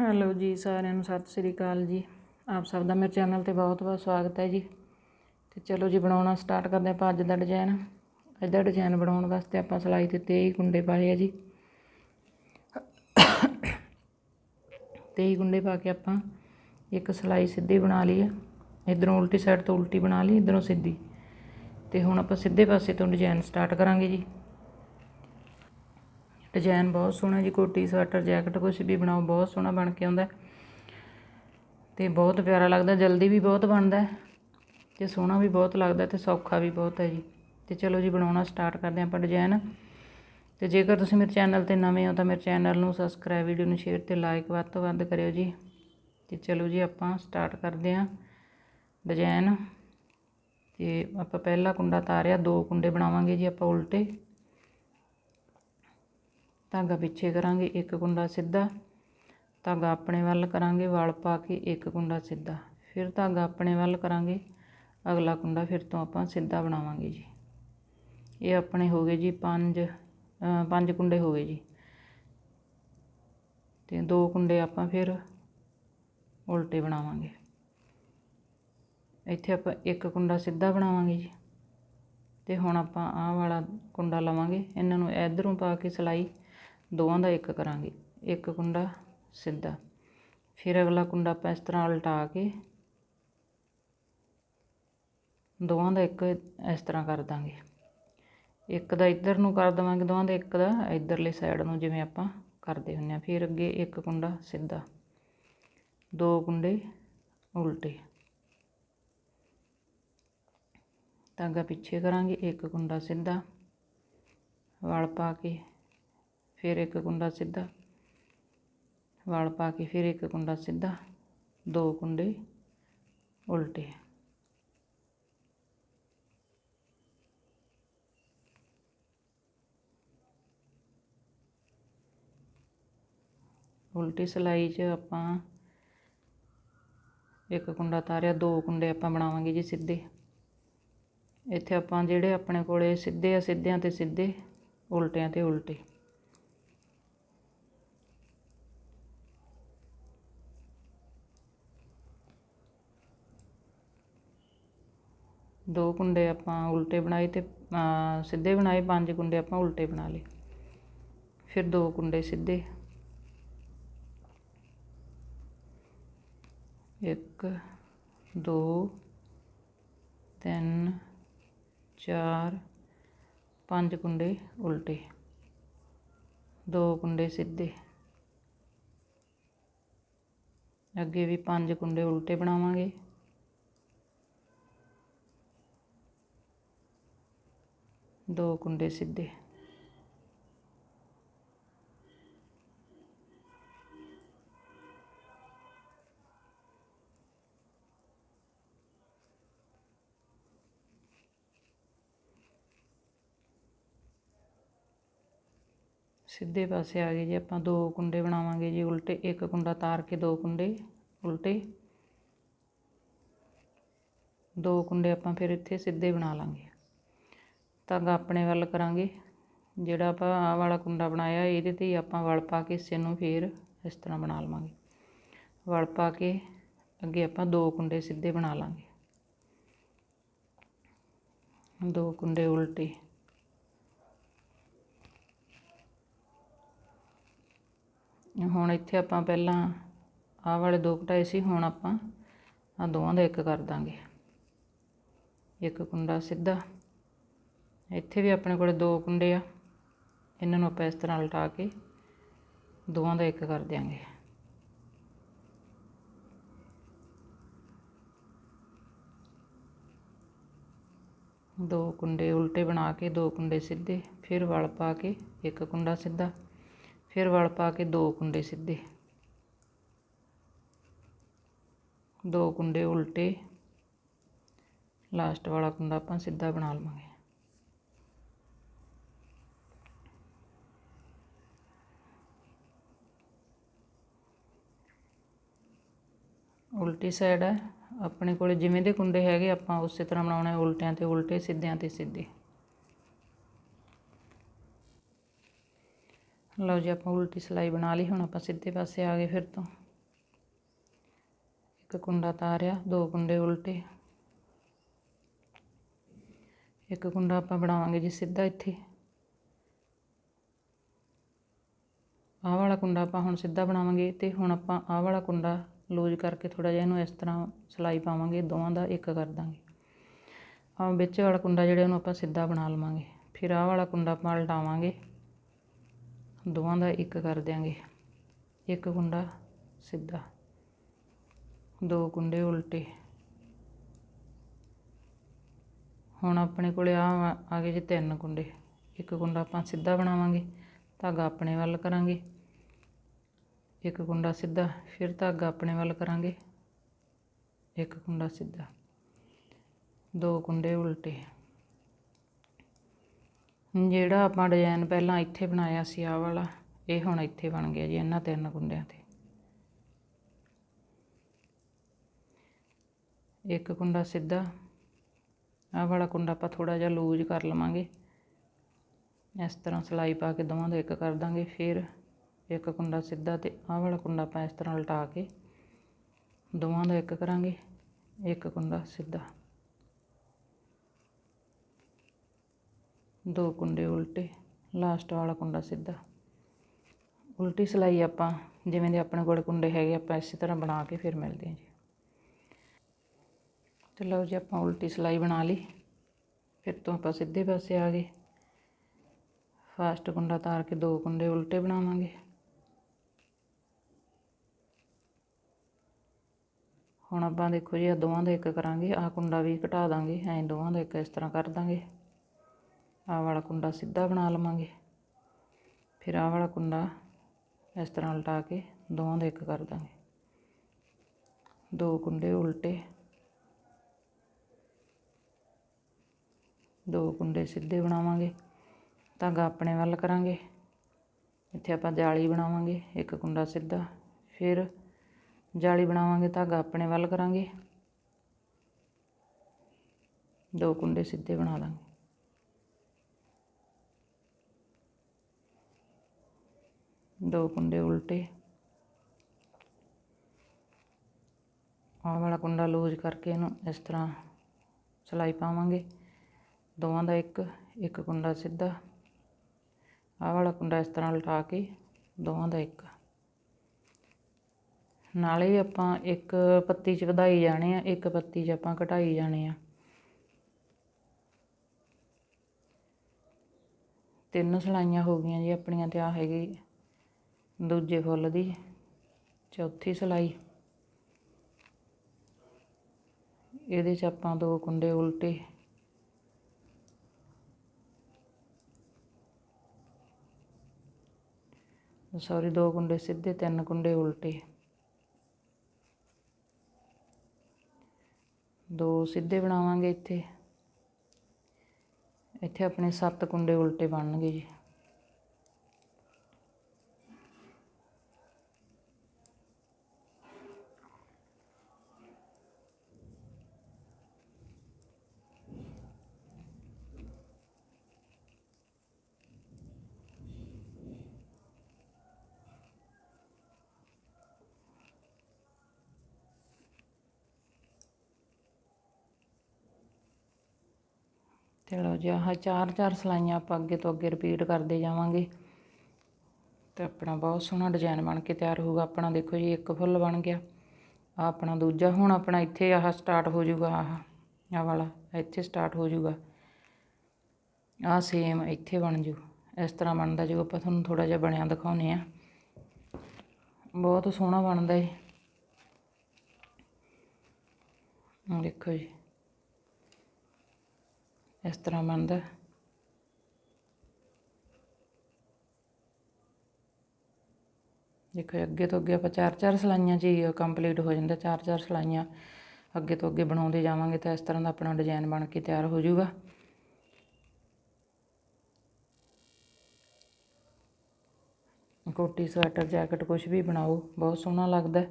Hello ਜੀ, ਸਾਰਿਆਂ ਨੂੰ ਸਤਿ ਸ੍ਰੀ ਅਕਾਲ ਜੀ। ਆਪ ਸਭ ਦਾ ਮੇਰੇ ਚੈਨਲ ਤੇ ਬਹੁਤ ਬਹੁਤ ਸਵਾਗਤ ਹੈ ਜੀ। ਤੇ ਚਲੋ ਜੀ, ਬਣਾਉਣਾ ਸਟਾਰਟ ਕਰਦੇ ਆਪਾਂ ਅੱਜ ਦਾ ਡਿਜ਼ਾਈਨ ਅੱਜ ਦਾ ਡਿਜ਼ਾਈਨ ਬਣਾਉਣ ਵਾਸਤੇ ਆਪਾਂ ਸਿਲਾਈ ਤੇ 23 ਗੁੰਡੇ ਪਾਏ ਆ ਜੀ। 23 ਕੁੰਡੇ ਪਾ ਕੇ ਆਪਾਂ ਇੱਕ ਸਿਲਾਈ ਸਿੱਧੀ ਬਣਾ ਲਈ ਆ। ਇਧਰੋਂ ਉਲਟੀ ਸਾਈਡ ਤੋਂ ਉਲਟੀ ਬਣਾ ਲਈ, ਇਧਰੋਂ ਸਿੱਧੀ। ਤੇ ਹੁਣ ਆਪਾਂ ਸਿੱਧੇ ਪਾਸੇ ਤੋਂ ਡਿਜ਼ਾਈਨ ਸਟਾਰਟ ਕਰਾਂਗੇ ਜੀ। ਡਿਜ਼ਾਈਨ ਬਹੁਤ ਸੋਹਣਾ ਜੀ, ਕੋਟੀ, ਸਵੈਟਰ, ਜੈਕਟ ਕੁਝ ਵੀ ਬਣਾਓ, ਬਹੁਤ ਸੋਹਣਾ ਬਣ ਕੇ ਆਉਂਦਾ। ਤੇ ਬਹੁਤ ਪਿਆਰਾ ਲੱਗਦਾ, ਜਲਦੀ ਵੀ ਬਹੁਤ ਬਣਦਾ ਤੇ ਸੋਹਣਾ ਵੀ ਬਹੁਤ ਲੱਗਦਾ ਤੇ ਸੌਖਾ ਵੀ ਬਹੁਤ ਹੈ ਜੀ। ਤੇ ਚਲੋ ਜੀ, ਬਣਾਉਣਾ ਸਟਾਰਟ ਕਰਦੇ ਆਪਾਂ ਡਿਜ਼ਾਈਨ। ਤੇ ਜੇਕਰ ਤੁਸੀਂ ਮੇਰੇ ਚੈਨਲ ਤੇ ਨਵੇਂ ਹੋ ਤਾਂ ਮੇਰੇ ਚੈਨਲ ਨੂੰ ਸਬਸਕ੍ਰਾਈਬ, ਵੀਡੀਓ ਨੂੰ ਸ਼ੇਅਰ ਤੇ ਲਾਈਕ ਵੱਧ ਤੋਂ ਵੱਧ ਕਰਿਓ ਜੀ। ਤੇ ਚਲੋ ਜੀ, ਆਪਾਂ ਸਟਾਰਟ ਕਰਦੇ ਆਂ ਡਿਜ਼ਾਈਨ। ਤੇ ਆਪਾਂ ਪਹਿਲਾ ਕੁੰਡਾ ਤਾਰਿਆ, ਦੋ ਕੁੰਡੇ ਬਣਾਵਾਂਗੇ ਜੀ ਆਪਾਂ ਉਲਟੇ। ਧਾਗਾ ਪਿੱਛੇ ਕਰਾਂਗੇ, ਇੱਕ ਕੁੰਡਾ ਸਿੱਧਾ। ਧਾਗਾ ਆਪਣੇ ਵੱਲ ਕਰਾਂਗੇ, ਵਲ ਪਾ ਕੇ ਇੱਕ ਕੁੰਡਾ ਸਿੱਧਾ। ਫਿਰ ਧਾਗਾ ਆਪਣੇ ਵੱਲ ਕਰਾਂਗੇ, ਅਗਲਾ ਕੁੰਡਾ ਫਿਰ ਤੋਂ ਆਪਾਂ ਸਿੱਧਾ ਬਣਾਵਾਂਗੇ ਜੀ। ਇਹ ਆਪਣੇ ਹੋ ਗਏ ਜੀ ਪੰਜ ਪੰਜ ਕੁੰਡੇ ਹੋ ਗਏ ਜੀ। ਤੇ ਦੋ ਕੁੰਡੇ ਆਪਾਂ ਫਿਰ ਉਲਟੇ ਬਣਾਵਾਂਗੇ। ਇੱਥੇ ਆਪਾਂ ਇੱਕ ਕੁੰਡਾ ਸਿੱਧਾ ਬਣਾਵਾਂਗੇ ਜੀ। ਤੇ ਹੁਣ ਆਪਾਂ ਆਹ ਵਾਲਾ ਕੁੰਡਾ ਲਵਾਂਗੇ। ਇਹਨਾਂ ਨੂੰ ਇਧਰੋਂ ਪਾ ਕੇ ਸਲਾਈ ਦੋਵਾਂ ਦਾ ਇੱਕ ਕਰਾਂਗੇ, ਇੱਕ ਕੁੰਡਾ ਸਿੱਧਾ। ਫਿਰ ਅਗਲਾ ਕੁੰਡਾ ਆਪਾਂ ਇਸ ਤਰ੍ਹਾਂ ਉਲਟਾ ਕੇ ਦੋਵਾਂ ਦਾ ਇੱਕ ਇਸ ਤਰ੍ਹਾਂ ਕਰ ਦਾਂਗੇ। ਇੱਕ ਦਾ ਇੱਧਰ ਨੂੰ ਕਰ ਦਵਾਂਗੇ, ਦੋਵਾਂ ਦਾ ਇੱਕ ਦਾ ਇੱਧਰਲੇ ਸਾਈਡ ਨੂੰ ਜਿਵੇਂ ਆਪਾਂ ਕਰਦੇ ਹੁੰਨੇ ਆ। ਫਿਰ ਅੱਗੇ ਇੱਕ ਕੁੰਡਾ ਸਿੱਧਾ, ਦੋ ਕੁੰਡੇ ਉਲਟੇ। ਧਾਗਾ ਪਿੱਛੇ ਕਰਾਂਗੇ, ਇੱਕ ਕੁੰਡਾ ਸਿੱਧਾ, ਵਲ ਪਾ ਕੇ ਫਿਰ ਇੱਕ ਕੁੰਡਾ ਸਿੱਧਾ। ਵਾਲ ਪਾ ਕੇ ਫਿਰ ਇੱਕ ਕੁੰਡਾ ਸਿੱਧਾ। ਦੋ ਕੁੰਡੇ ਉਲਟੇ। ਉਲਟੀ ਸਲਾਈ 'ਚ ਆਪਾਂ ਇੱਕ ਕੁੰਡਾ ਤਾਰਿਆ, ਦੋ ਕੁੰਡੇ ਆਪਾਂ ਬਣਾਵਾਂਗੇ ਜੀ ਸਿੱਧੇ। ਇੱਥੇ ਆਪਾਂ ਜਿਹੜੇ ਆਪਣੇ ਕੋਲੇ ਸਿੱਧੇ ਆ, ਸਿੱਧਿਆਂ ਤੇ ਸਿੱਧੇ, ਉਲਟਿਆਂ ਤੇ ਉਲਟੇ। ਦੋ ਕੁੰਡੇ ਆਪਾਂ ਉਲਟੇ ਬਣਾਏ ਤੇ ਸਿੱਧੇ ਬਣਾਏ, ਪੰਜ ਕੁੰਡੇ ਆਪਾਂ ਉਲਟੇ ਬਣਾ ਲਏ। ਫਿਰ ਦੋ ਕੁੰਡੇ ਸਿੱਧੇ। ਇੱਕ, ਦੋ, ਤਿੰਨ, ਚਾਰ, ਪੰਜ ਕੁੰਡੇ ਉਲਟੇ। ਦੋ ਕੁੰਡੇ ਸਿੱਧੇ। ਅੱਗੇ ਵੀ ਪੰਜ ਕੁੰਡੇ ਉਲਟੇ ਬਣਾਵਾਂਗੇ। ਦੋ ਕੁੰਡੇ ਸਿੱਧੇ। ਸਿੱਧੇ ਪਾਸੇ ਆ ਗਏ ਜੀ, ਆਪਾਂ ਦੋ ਕੁੰਡੇ ਬਣਾਵਾਂਗੇ ਜੀ, ਉਲਟੇ ਇੱਕ ਕੁੰਡਾ ਤਾਰ ਕੇ ਦੋ ਕੁੰਡੇ, ਉਲਟੇ। ਦੋ ਕੁੰਡੇ ਆਪਾਂ ਫਿਰ ਇੱਥੇ ਸਿੱਧੇ ਬਣਾ ਲਾਂਗੇ। ਧਾਗਾ ਆਪਣੇ ਵੱਲ ਕਰਾਂਗੇ। ਜਿਹੜਾ ਆਪਾਂ ਆਹ ਵਾਲਾ ਕੁੰਡਾ ਬਣਾਇਆ, ਇਹਦੇ ਤੇ ਹੀ ਆਪਾਂ ਵਲ ਪਾ ਕੇ ਇਸੇ ਨੂੰ ਫਿਰ ਇਸ ਤਰ੍ਹਾਂ ਬਣਾ ਲਵਾਂਗੇ। ਵਲ ਪਾ ਕੇ ਅੱਗੇ ਆਪਾਂ ਦੋ ਕੁੰਡੇ ਸਿੱਧੇ ਬਣਾ ਲਾਂਗੇ। ਦੋ ਕੁੰਡੇ ਉਲਟੇ। ਹੁਣ ਇੱਥੇ ਆਪਾਂ ਪਹਿਲਾਂ ਆਹ ਵਾਲੇ ਦੋ ਘਟਾਏ ਸੀ, ਹੁਣ ਆਪਾਂ ਆ ਦੋਵਾਂ ਦਾ ਇੱਕ ਕਰ ਦਾਂਗੇ। ਇੱਕ ਕੁੰਡਾ ਸਿੱਧਾ। ਇੱਥੇ ਵੀ ਆਪਣੇ ਕੋਲ ਦੋ ਕੁੰਡੇ ਆ। ਇਹਨਾਂ ਨੂੰ ਆਪਾਂ ਇਸ ਤਰ੍ਹਾਂ ਉਲਟਾ ਕੇ ਦੋਵਾਂ ਦਾ ਇੱਕ ਕਰ ਦਿਆਂਗੇ। ਦੋ ਕੁੰਡੇ ਉਲਟੇ ਬਣਾ ਕੇ, ਦੋ ਕੁੰਡੇ ਸਿੱਧੇ, ਫਿਰ ਵਲ ਪਾ ਕੇ ਇੱਕ ਕੁੰਡਾ ਸਿੱਧਾ, ਫਿਰ ਵਲ ਪਾ ਕੇ ਦੋ ਕੁੰਡੇ ਸਿੱਧੇ। ਦੋ ਕੁੰਡੇ ਉਲਟੇ, ਲਾਸਟ ਵਾਲਾ ਕੁੰਡਾ ਆਪਾਂ ਸਿੱਧਾ ਬਣਾ ਲਵਾਂਗੇ। ਉਲਟੀ ਸਾਈਡ ਹੈ। ਆਪਣੇ ਕੋਲ ਜਿਵੇਂ ਦੇ ਕੁੰਡੇ ਹੈਗੇ, ਆਪਾਂ ਉਸੇ ਤਰ੍ਹਾਂ ਬਣਾਉਣਾ ਹੈ ਉਲਟਿਆਂ ਤੇ ਉਲਟੇ, ਸਿੱਧਿਆਂ ਤੇ ਸਿੱਧੇ। ਲਓ ਜੀ, ਆਪਾਂ ਉਲਟੀ ਸਲਾਈ ਬਣਾ ਲਈ, ਹੁਣ ਆਪਾਂ ਸਿੱਧੇ ਪਾਸੇ ਆ ਗਏ ਫਿਰ ਤੋਂ। ਇੱਕ ਕੁੰਡਾ ਤਾਰਿਆ, ਦੋ ਕੁੰਡੇ ਉਲਟੇ। ਇੱਕ ਕੁੰਡਾ ਆਪਾਂ ਬਣਾਵਾਂਗੇ ਜੀ ਸਿੱਧਾ ਇੱਥੇ। ਆਹ ਵਾਲਾ ਕੁੰਡਾ ਆਪਾਂ ਹੁਣ ਸਿੱਧਾ ਬਣਾਵਾਂਗੇ ਤੇ ਹੁਣ ਆਪਾਂ ਆਹ ਵਾਲਾ ਕੁੰਡਾ ਲੂਜ਼ ਕਰਕੇ ਥੋੜਾ ਜਿਹਾ ਇਹਨੂੰ ਇਸ ਤਰ੍ਹਾਂ ਸਲਾਈ ਪਾਵਾਂਗੇ, ਦੋਵਾਂ ਦਾ ਇੱਕ ਕਰ ਦਾਂਗੇ। ਆ ਵਿੱਚ ਵਾਲਾ ਕੁੰਡਾ ਜਿਹੜਾ ਉਹਨੂੰ ਆਪਾਂ ਸਿੱਧਾ ਬਣਾ ਲਵਾਂਗੇ। ਫਿਰ ਆਹ ਵਾਲਾ ਕੁੰਡਾ ਆਪਾਂ ਉਲਟਾਵਾਂਗੇ। ਦੋਵਾਂ ਦਾ ਇੱਕ ਕਰ ਦਿਆਂਗੇ। ਇੱਕ ਕੁੰਡਾ ਸਿੱਧਾ। ਦੋ ਕੁੰਡੇ ਉਲਟੇ। ਹੁਣ ਆਪਣੇ ਕੋਲੇ ਆ ਆ ਗਏ ਜੀ ਤਿੰਨ ਕੁੰਡੇ। ਇੱਕ ਕੁੰਡਾ ਆਪਾਂ ਸਿੱਧਾ ਬਣਾਵਾਂਗੇ, ਧਾਗਾ ਆਪਣੇ ਵੱਲ ਕਰਾਂਗੇ। ਇੱਕ ਕੁੰਡਾ ਸਿੱਧਾ, ਫਿਰ ਧਾਗਾ ਆਪਣੇ ਵੱਲ ਕਰਾਂਗੇ। ਇੱਕ ਕੁੰਡਾ ਸਿੱਧਾ, ਦੋ ਕੁੰਡੇ ਉਲਟੇ। ਜਿਹੜਾ ਆਪਾਂ ਡਿਜ਼ਾਈਨ ਪਹਿਲਾਂ ਇੱਥੇ ਬਣਾਇਆ ਸੀ, ਆਹ ਵਾਲਾ, ਇਹ ਹੁਣ ਇੱਥੇ ਬਣ ਗਿਆ ਜੀ, ਇਹਨਾਂ ਤਿੰਨ ਕੁੰਡਿਆਂ ਤੇ। ਇੱਕ ਕੁੰਡਾ ਸਿੱਧਾ, ਆਹ ਵਾਲਾ ਕੁੰਡਾ ਆਪਾਂ ਥੋੜਾ ਜਿਹਾ ਲੂਜ਼ ਕਰ ਲਵਾਂਗੇ। ਇਸ ਤਰ੍ਹਾਂ ਸਲਾਈ ਪਾ ਕੇ ਦੋਵਾਂ ਦਾ ਇੱਕ ਕਰ ਦਾਂਗੇ, ਫਿਰ ਇੱਕ ਕੁੰਡਾ ਸਿੱਧਾ ਤੇ ਆਹ ਵਾਲਾ ਕੁੰਡਾ ਆਪਾਂ ਇਸ ਤਰ੍ਹਾਂ ਉਲਟਾ ਕੇ ਦੋਵਾਂ ਦਾ ਇੱਕ ਕਰਾਂਗੇ, ਇੱਕ ਕੁੰਡਾ ਸਿੱਧਾ। ਦੋ ਕੁੰਡੇ ਉਲਟੇ ਲਾਸਟ ਵਾਲਾ ਕੁੰਡਾ ਸਿੱਧਾ। ਉਲਟੀ ਸਲਾਈ ਆਪਾਂ, ਜਿਵੇਂ ਦੇ ਆਪਣੇ ਕੋਲ ਕੁੰਡੇ ਹੈਗੇ, ਆਪਾਂ ਇਸੇ ਤਰ੍ਹਾਂ ਬਣਾ ਕੇ ਫਿਰ ਮਿਲਦੇ ਹਾਂ ਜੀ। ਤੇ ਲਓ ਜੀ, ਆਪਾਂ ਉਲਟੀ ਸਲਾਈ ਬਣਾ ਲਈ। ਫਿਰ ਤੋਂ ਆਪਾਂ ਸਿੱਧੇ ਪਾਸੇ ਆ ਗਏ। ਫਾਸਟ ਕੁੰਡਾ ਤਾਰ ਕੇ ਦੋ ਕੁੰਡੇ ਉਲਟੇ ਬਣਾਵਾਂਗੇ ਹੁਣ ਆਪਾਂ ਦੇਖੋ ਜੀ ਆ ਦੋਵਾਂ ਦਾ ਇੱਕ ਕਰਾਂਗੇ ਆ ਕੁੰਡਾ ਵੀ ਘਟਾ ਦਾਂਗੇ, ਐਂ ਦੋਵਾਂ ਦਾ ਇੱਕ ਇਸ ਤਰ੍ਹਾਂ ਕਰ ਦਾਂਗੇ। ਆਹ ਵਾਲਾ ਕੁੰਡਾ ਸਿੱਧਾ ਬਣਾ ਲਵਾਂਗੇ। ਫਿਰ ਆਹ ਵਾਲਾ ਕੁੰਡਾ ਇਸ ਤਰ੍ਹਾਂ ਉਲਟਾ ਕੇ ਦੋਵਾਂ ਦਾ ਇੱਕ ਕਰ ਦਾਂਗੇ। ਦੋ ਕੁੰਡੇ ਉਲਟੇ। ਦੋ ਕੁੰਡੇ ਸਿੱਧੇ ਬਣਾਵਾਂਗੇ। ਧਾਗਾ ਆਪਣੇ ਵੱਲ ਕਰਾਂਗੇ। ਇੱਥੇ ਆਪਾਂ ਜਾਲੀ ਬਣਾਵਾਂਗੇ, ਇੱਕ ਕੁੰਡਾ ਸਿੱਧਾ। ਫਿਰ ਜਾਲੀ ਬਣਾਵਾਂਗੇ, ਧਾਗਾ ਆਪਣੇ ਵੱਲ ਕਰਾਂਗੇ। ਦੋ ਕੁੰਡੇ ਸਿੱਧੇ ਬਣਾ ਦਾਂਗੇ ਦੋ ਕੁੰਡੇ ਉਲਟੇ। ਆਹ ਵਾਲਾ ਕੁੰਡਾ ਲੂਜ਼ ਕਰਕੇ ਇਹਨੂੰ ਇਸ ਤਰ੍ਹਾਂ ਸਲਾਈ ਪਾਵਾਂਗੇ। ਦੋਵਾਂ ਦਾ ਇੱਕ ਇੱਕ ਕੁੰਡਾ ਸਿੱਧਾ। ਆਹ ਵਾਲਾ ਕੁੰਡਾ ਇਸ ਤਰ੍ਹਾਂ ਉਲਟਾ ਕੇ ਦੋਵਾਂ ਦਾ ਇੱਕ। ਨਾਲੇ ਆਪਾਂ ਇੱਕ ਪੱਤੀ 'ਚ ਵਧਾਈ ਜਾਣੇ ਆ, ਇੱਕ ਪੱਤੀ 'ਚ ਆਪਾਂ ਘਟਾਈ ਜਾਣੇ ਆ। ਤਿੰਨ ਸਲਾਈਆਂ ਹੋ ਗਈਆਂ ਜੀ ਆਪਣੀਆਂ ਤੇ ਆ ਹੈਗੀ ਦੂਜੇ ਫੁੱਲ ਦੀ, ਚੌਥੀ ਸਲਾਈ। ਇਹਦੇ 'ਚ ਆਪਾਂ ਦੋ ਕੁੰਡੇ ਉਲਟੇ। ਸੌਰੀ, ਦੋ ਕੁੰਡੇ ਸਿੱਧੇ, ਤਿੰਨ ਕੁੰਡੇ ਉਲਟੇ। ਦੋ ਸਿੱਧੇ ਬਣਾਵਾਂਗੇ ਇੱਥੇ। ਇੱਥੇ ਆਪਣੇ ਸੱਤ ਕੁੰਡੇ ਉਲਟੇ ਬਣਨਗੇ ਜੀ। ਤੇ ਲਓ ਜੀ, ਆਹ ਚਾਰ ਚਾਰ ਸਲਾਈਆਂ ਆਪਾਂ ਅੱਗੇ ਤੋਂ ਅੱਗੇ ਰਿਪੀਟ ਕਰਦੇ ਜਾਵਾਂਗੇ। ਤੇ ਆਪਣਾ ਬਹੁਤ ਸੋਹਣਾ ਡਿਜ਼ਾਈਨ ਬਣ ਕੇ ਤਿਆਰ ਹੋਊਗਾ। ਆਪਣਾ ਦੇਖੋ ਜੀ, ਇੱਕ ਫੁੱਲ ਬਣ ਗਿਆ। ਆ ਆਪਣਾ ਦੂਜਾ, ਹੁਣ ਆਪਣਾ ਇੱਥੇ ਆਹ ਸਟਾਰਟ ਹੋ ਜਾਊਗਾ ਆਹ ਆਹ ਵਾਲਾ, ਇੱਥੇ ਸਟਾਰਟ ਹੋ ਜਾਊਗਾ। ਆਹ ਸੇਮ ਇੱਥੇ ਬਣ ਜੂ। ਇਸ ਤਰ੍ਹਾਂ ਬਣਦਾ ਜੋ। ਆਪਾਂ ਤੁਹਾਨੂੰ ਥੋੜਾ ਜਿਹਾ ਬਣਿਆ ਦਿਖਾਉਨੇ ਆ ਬਹੁਤ ਸੋਹਣਾ ਬਣਦਾ ਏ ਦੇਖੋ ਜੀ। ਇਸ ਤਰ੍ਹਾਂ ਬਣਦਾ ਦੇਖੋ ਅੱਗੇ ਤੋਂ ਅੱਗੇ ਆਪਾਂ ਚਾਰ ਚਾਰ ਸਲਾਈਆਂ 'ਚ ਹੀ ਕੰਪਲੀਟ ਹੋ ਜਾਂਦਾ, ਚਾਰ ਚਾਰ ਸਲਾਈਆਂ ਅੱਗੇ ਤੋਂ ਅੱਗੇ ਬਣਾਉਂਦੇ ਜਾਵਾਂਗੇ ਤਾਂ ਇਸ ਤਰ੍ਹਾਂ ਦਾ ਆਪਣਾ ਡਿਜ਼ਾਈਨ ਬਣ ਕੇ ਤਿਆਰ ਹੋ ਜਾਊਗਾ। ਕੋਟੀ, ਸਵੈਟਰ, ਜੈਕਟ ਕੁਝ ਵੀ ਬਣਾਓ, ਬਹੁਤ ਸੋਹਣਾ ਲੱਗਦਾ।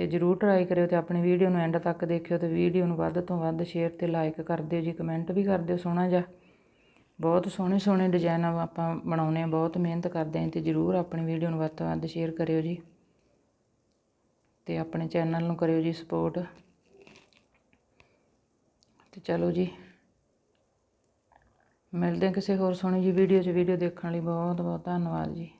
ਤੇ ਜਰੂਰ ਟਰਾਈ ਕਰਿਓ ਤੇ ਆਪਣੀ ਵੀਡੀਓ ਨੂੰ ਐਂਡ ਤੱਕ ਦੇਖਿਓ ਤੇ ਵੀਡੀਓ ਨੂੰ ਵੱਧ ਤੋਂ ਵੱਧ ਸ਼ੇਅਰ ਤੇ ਲਾਈਕ ਕਰ ਦਿਓ ਜੀ ਕਮੈਂਟ ਵੀ ਕਰ ਦਿਓ ਸੋਹਣਾ ਜਿਹਾ। ਬਹੁਤ ਸੋਹਣੇ ਸੋਹਣੇ ਡਿਜ਼ਾਈਨ ਆਪਾਂ ਬਣਾਉਨੇ ਆ, ਬਹੁਤ ਮਿਹਨਤ ਕਰਦੇ ਆਂ ਤੇ ਜਰੂਰ ਆਪਣੀ ਵੀਡੀਓ ਨੂੰ ਵੱਧ ਤੋਂ ਵੱਧ ਸ਼ੇਅਰ ਕਰਿਓ ਜੀ। ਤੇ ਆਪਣੇ ਚੈਨਲ ਨੂੰ ਕਰਿਓ ਜੀ ਸਪੋਰਟ ਤੇ ਚਲੋ ਜੀ। ਮਿਲਦੇ ਹਾਂ ਕਿਸੇ ਹੋਰ ਸੋਹਣੀ ਜੀ ਵੀਡੀਓ 'ਚ ਵੀਡੀਓ ਦੇਖਣ ਲਈ ਬਹੁਤ ਬਹੁਤ ਧੰਨਵਾਦ ਜੀ।